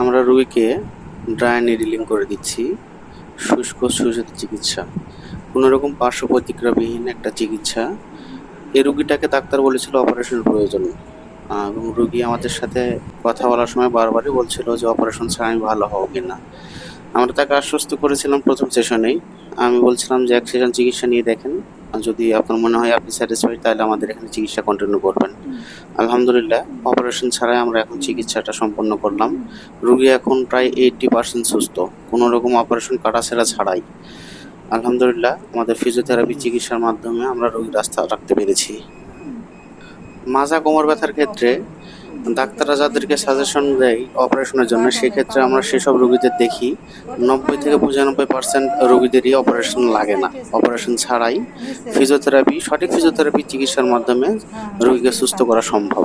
আমরা রুগীকে ড্রাই নিডিলিং করে দিচ্ছি, শুষ্ক সুষিত চিকিৎসা। কোনো রকম পার্শ্ব প্রতিক্রিয়াবিহীন একটা চিকিৎসা। এই রুগীটাকে ডাক্তার বলেছিল অপারেশনের প্রয়োজন। এবং রুগী আমাদের সাথে কথা বলার সময় বারবারই বলছিল যে অপারেশন ছাড়া আমি ভালো হব কিনা। আমরা তাকে আশ্বস্ত করেছিলাম প্রথম সেশনেই আমি বলছিলাম যে এক সেশন চিকিৎসা নিয়ে দেখেন। যদি আপনার মনে হয় আপনি স্যাটিসফাইড তাহলে আমাদের এখানে চিকিৎসা কন্টিনিউ করবেন। আলহামদুলিল্লাহ অপারেশন ছাড়াই আমরা এখন চিকিৎসাটা সম্পন্ন করলাম। রুগী এখন প্রায় এইটটি পার্সেন্ট সুস্থ। কোনো রকম অপারেশন কাটাছেড়া ছাড়াই। আলহামদুলিল্লাহ, আমাদের ফিজিওথেরাপি চিকিৎসার মাধ্যমে আমরা রোগীর রাস্তা রাখতে পেরেছি। মাজা কোমর ব্যথার ক্ষেত্রে ডাক্তাররা যাদেরকে সাজেশন দেয় অপারেশনের জন্য, সেক্ষেত্রে আমরা সেসব রুগীদের দেখি। নব্বই থেকে পঁচানব্বই পার্সেন্ট রুগীদেরই অপারেশন লাগে না। অপারেশন ছাড়াই ফিজিওথেরাপি সঠিক ফিজিওথেরাপি চিকিৎসার মাধ্যমে রুগীকে সুস্থ করা সম্ভব।